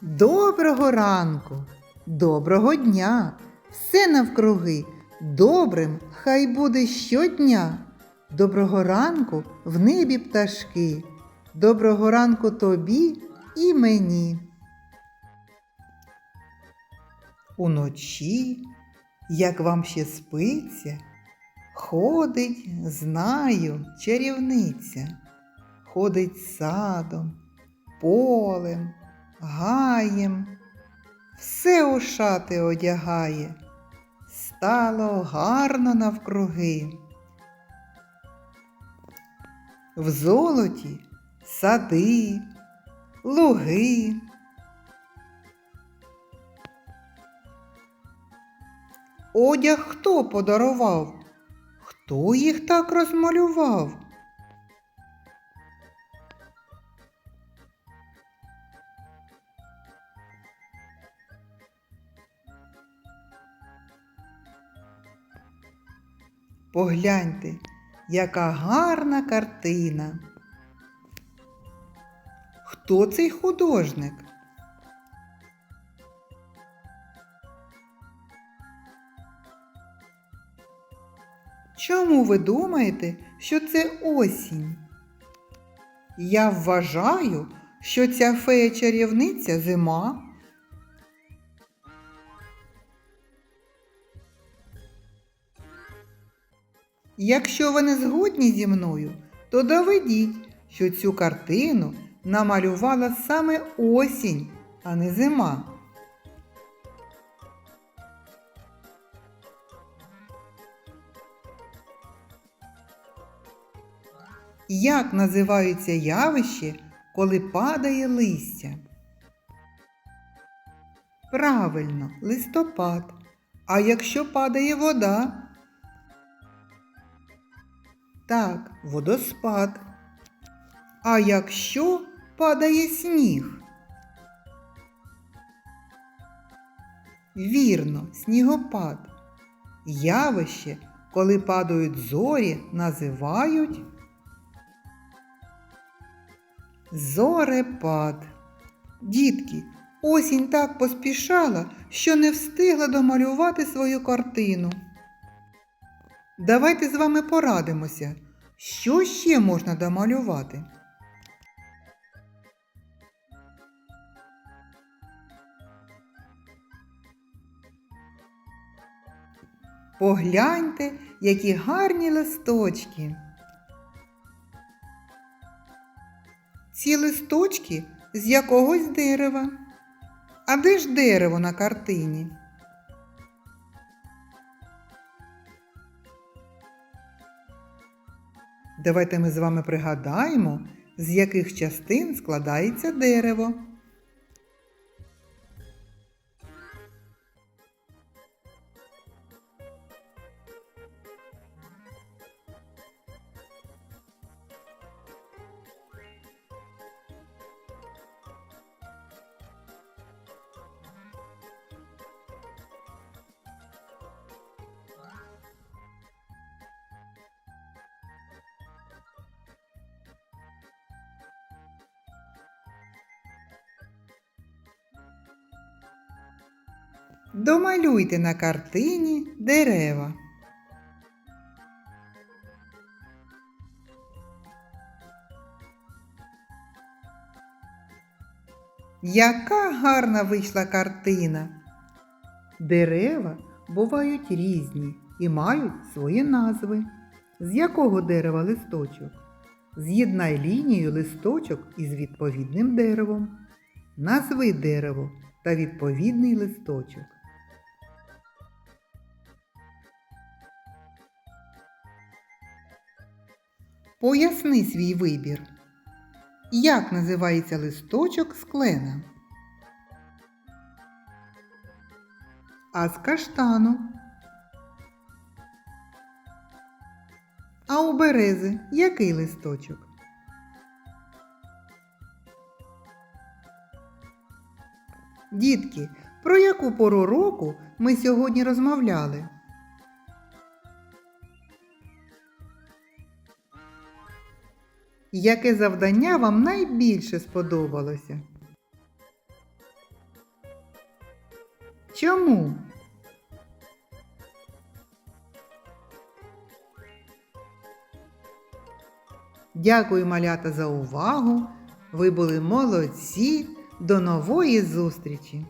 Доброго ранку, доброго дня, все навкруги, добрим хай буде щодня. Доброго ранку в небі пташки, доброго ранку тобі і мені. Уночі, як вам ще спиться, ходить, знаю, чарівниця, ходить садом, полем, гаєм, все у шати одягає, стало гарно навкруги. В золоті сади, луги. Одяг хто подарував? Хто їх так розмалював? Погляньте, яка гарна картина. Хто цей художник? Чому ви думаєте, що це осінь? Я вважаю, що ця фея чарівниця зима. Якщо ви не згодні зі мною, то доведіть, що цю картину намалювала саме осінь, а не зима. Як називаються явище, коли падає листя? Правильно, листопад. А якщо падає вода? Так, водоспад. А якщо падає сніг? Вірно, снігопад. Явище, коли падають зорі, називають зорепад. Дітки, осінь так поспішала, що не встигла домалювати свою картину. Давайте з вами порадимося, що ще можна домалювати. Погляньте, які гарні листочки. Ці листочки з якогось дерева. А де ж дерево на картині? Давайте ми з вами пригадаємо, з яких частин складається дерево. Домалюйте на картині дерева. Яка гарна вийшла картина. Дерева бувають різні і мають свої назви. З якого дерева листочок? З'єднай лінію листочок із відповідним деревом. Назви дерево та відповідний листочок. Поясни свій вибір. Як називається листочок з клена? А з каштану? А у берези який листочок? Дітки, про яку пору року ми сьогодні розмовляли? Яке завдання вам найбільше сподобалося? Чому? Дякую, малята, за увагу. Ви були молодці. До нової зустрічі!